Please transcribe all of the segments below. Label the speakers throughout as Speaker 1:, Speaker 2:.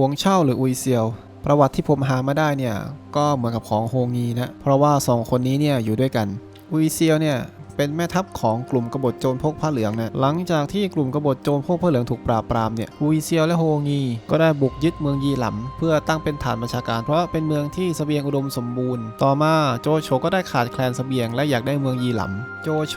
Speaker 1: หวงเช่าหรืออุยเซียว ประวัติที่ผมหามาได้เนี่ยก็เหมือนกับของโฮงีนะเพราะว่าสองคนนี้เนี่ยอยู่ด้วยกัน อุยเซียวเนี่ย เป็นแม่ทัพของกลุ่มกบฏโจรพกผ้าเหลืองนะหลังจากที่กลุ่มกบฏโจรพกผ้าเหลืองถูกปราบปรามเนี่ยอุยเซียวและโฮงีก็ได้บุกยึดเมืองยีหลำเพื่อตั้งเป็นฐานบัญชาการ เพราะเป็นเมืองที่เสบียงอุดมสมบูรณ์ ต่อมาโจโฉก็ได้ขาดแคลนเสบียงและอยากได้เมืองยีหลำโจโฉ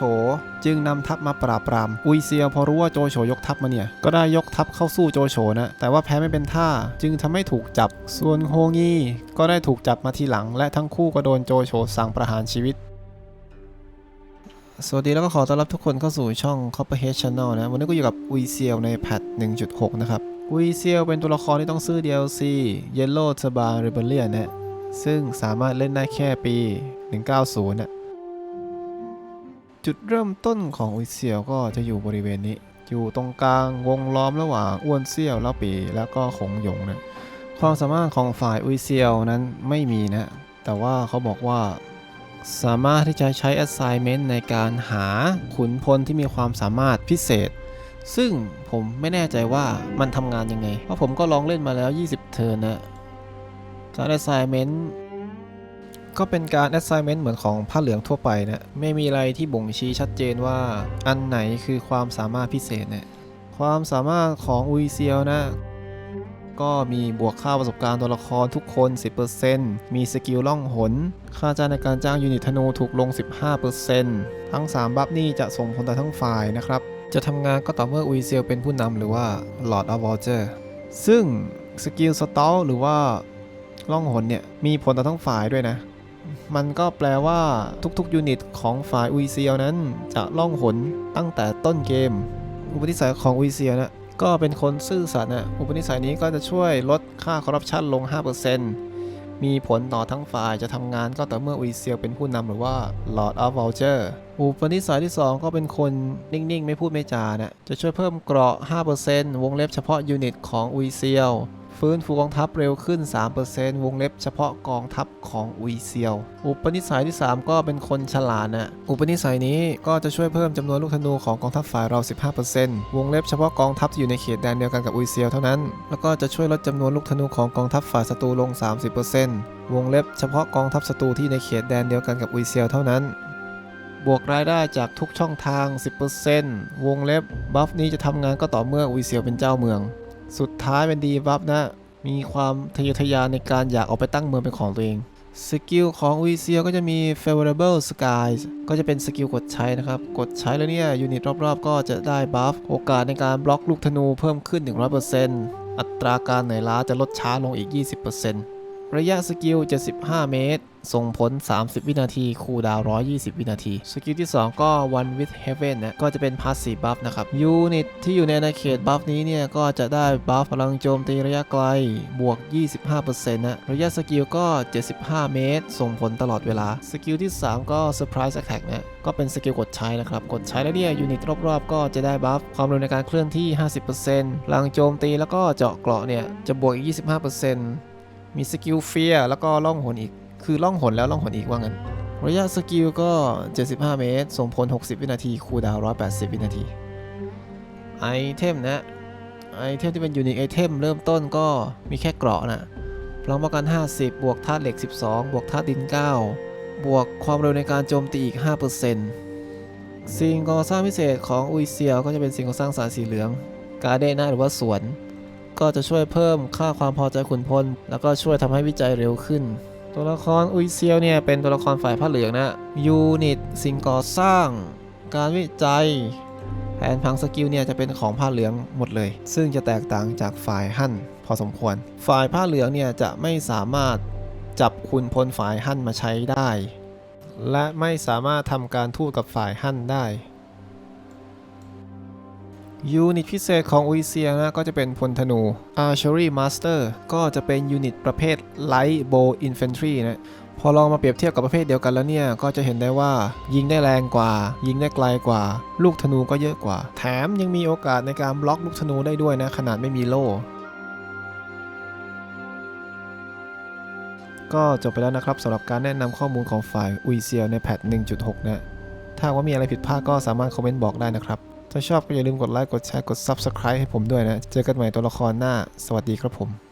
Speaker 1: จึงนำทัพมาปราบปรามอุยเซียวพอรู้ว่าโจโฉยกทัพมาเนี่ย ก็ได้ยกทัพเข้าสู้โจโฉนะ แต่ว่าแพ้ไม่เป็นท่า จึงทำให้ถูกจับ ส่วนโฮงีก็ได้ถูกจับมาทีหลัง และทั้งคู่ก็โดนโจโฉสั่งประหารชีวิต สวัสดีแล้วก็ขอต้อนรับทุกคนเข้าสู่ช่อง Copperhead Channel นะ วันนี้ก็อยู่กับอุยเซียวในแพท 1.6 นะครับ อุยเซียวเป็นตัวละครที่ต้องซื้อ DLC Yellow t u r b a Rebellion นะ ซึ่งสามารถเล่นได้แค่ปี 190 นะ จุดเริ่มต้นของอุยเซียวก็จะอยู่บริเวณนี้ อยู่ตรงกลางวงล้อมระหว่างอ้วนเซียวเล่าปีแล้วก็ขงหยงนะ ความสามารถของฝ่ายอุยเซียวนั้นไม่มีนะ แต่ว่าเขาบอกว่า สามารถที่จะใช้ assignment ในการหาขุนพลที่มีความสามารถพิเศษ ซึ่งผมไม่แน่ใจว่ามันทำงานยังไง เพราะผมก็ลองเล่นมาแล้ว 20 เทิร์นนะการ assignment ก็เป็นการ assignment เหมือนของผ้าเหลืองทั่วไปนะไม่มีอะไรที่บ่งชี้ชัดเจนว่าอันไหนคือความสามารถพิเศษนะความสามารถของอุยเซียวนะ ก็มีบวกค่าประสบการณ์ตัวละครทุกคน 10%มีสกิลล่องหน ค่าจ้างในการจ้างยูนิตธนูถูกลง 15%ทั้ง 3 บัฟนี่จะส่งผลต่อทั้งฝ่ายนะครับ จะทำงานก็ต่อเมื่ออุยเซียวเป็นผู้นำหรือว่า Lord of Vulture ซึ่งสกิลสตอลหรือว่าล่องหนเนี่ยมีผลต่อทั้งฝ่ายด้วยนะ มันก็แปลว่าทุกๆยูนิตของฝ่ายอุยเซียวนั้นจะล่องหนตั้งแต่ต้นเกม อุปนิสัยของอุยเซียวนะ ก็เป็นคนซื่อสัตย์นะอุปนิสัยนี้ก็จะช่วยลดค่าคอร์รัปชันลง 5%มีผลต่อทั้งฝ่ายจะทำงานก็ต่อเมื่ออุยเซียวเป็นผู้นำหรือว่า Lord of Vulture อุปนิสัยที่ 2 ก็เป็นคนนิ่ง ๆ ไม่พูดไม่จานะจะช่วยเพิ่มเกราะ 5%วงเล็บเฉพาะยูนิตของอุยเซียว ฟื้นฟูกองทัพเร็วขึ้น 3%วงเล็บเฉพาะกองทัพของอุยเซียว อุปนิสัยที่ 3 ก็เป็นคนฉลาดนะ อุปนิสัยนี้ก็จะช่วยเพิ่มจำนวนลูกธนูของกองทัพฝ่ายเรา 15%วงเล็บเฉพาะกองทัพที่อยู่ในเขตแดนเดียวกันกับอุยเซียวเท่านั้น แล้วก็จะช่วยลดจำนวนลูกธนูของกองทัพฝ่ายศัตรูลง 30%วงเล็บเฉพาะกองทัพศัตรูที่ในเขตแดนเดียวกันกับอุยเซียวเท่านั้นบวกรายได้จากทุกช่องทาง 10%วงเล็บ บัฟนี้จะทำงานก็ต่อเมื่ออุยเซียวเป็นเจ้าเมือง สุดท้ายเป็นดีบัฟนะ มีความทะเยอทะยานในการอยากออกไปตั้งเมืองเป็นของตัวเอง สกิลของวีเซียก็จะมี favorable skies ก็จะเป็นสกิลกดใช้นะครับ กดใช้แล้วเนี่ย ยูนิตรอบๆ ก็จะได้บัฟ โอกาสในการบล็อกลูกธนูเพิ่มขึ้น 100%อัตราการเหนื่อยล้าจะลดช้าลงอีก 20% ระยะสกิล 75 เมตร ส่งผล 30 วินาที คูดาว 120 วินาที สกิลที่ 2 ก็ One with Heaven นะ ก็จะเป็น Passive Buff นะครับ ยูนิตที่อยู่ในอาณาเขตบัฟนี้เนี่ย ก็จะได้บัฟพลังโจมตีระยะไกล บวก 25%นะ ระยะสกิลก็ 75 เมตร ส่งผลตลอดเวลา สกิลที่ 3 ก็ Surprise Attack นะ ก็เป็นสกิลกดใช้นะครับ กดใช้แล้วเนี่ย ยูนิตรอบๆ ก็จะได้บัฟความเร็วในการเคลื่อนที่ 50%พลังโจมตีแล้วก็เจาะเกราะเนี่ย จะบวกอีก 25% มีสกิลเฟียแล้วก็ล่องหนอีก คือล่องหนแล้วล่องหนอีกว่างั้น ระยะสกิลก็ 75 เมตร ส่งผล 60 วินาที คูดาว 180 วินาที ไอเทมนะ ไอเทมที่เป็นยูนิคไอเทมเริ่มต้นก็มีแค่เกราะนะพลังป้องกัน 50 บวกธาตุเหล็ก 12 บวกธาตุดิน 9 บวกความเร็วในการโจมตีอีก 5%สิ่งก่อสร้างพิเศษของอุยเซียวก็จะเป็นสิ่งก่อสร้างสารสีเหลือง การเดน่าหรือว่าสวน ก็จะช่วยเพิ่มค่าความพอใจขุนพล แล้วก็ช่วยทำให้วิจัยเร็วขึ้น ตัวละครอุยเซียวเนี่ยเป็นตัวละครฝ่ายผ้าเหลืองนะยูนิตสิ่งก่อสร้าง การวิจัยแผนพังสกิลเนี่ยจะเป็นของผ้าเหลืองหมดเลย ซึ่งจะแตกต่างจากฝ่ายหั่นพอสมควร ฝ่ายผ้าเหลืองเนี่ยจะไม่สามารถจับคุณพลฝ่ายหั่นมาใช้ได้ และไม่สามารถทำการทูตกับฝ่ายหั่นได้ ยูนิตพิเศษของอุยเซียนะ ก็จะเป็นพลธนู Archery Master ก็จะเป็นยูนิตประเภท Light Bow Infantry นะ พอลองมาเปรียบเทียบกับประเภทเดียวกันแล้วเนี่ย ก็จะเห็นได้ว่ายิงได้แรงกว่า ยิงได้ไกลกว่า ลูกธนูก็เยอะกว่า แถมยังมีโอกาสในการบล็อกลูกธนูได้ด้วยนะ ขนาดไม่มีโล่ก็จบไปแล้วนะครับสำหรับการแนะนำข้อมูลของฝ่ายอุยเซียในแพท1.6 นะ ถ้าว่ามีอะไรผิดพลาดก็สามารถคอมเมนต์บอกได้นะครับ ถ้าชอบก็อย่าลืมกดไลค์ กดแชร์ กด Subscribe ให้ผมด้วยนะ เจอกันใหม่ตัวละครหน้า สวัสดีครับผม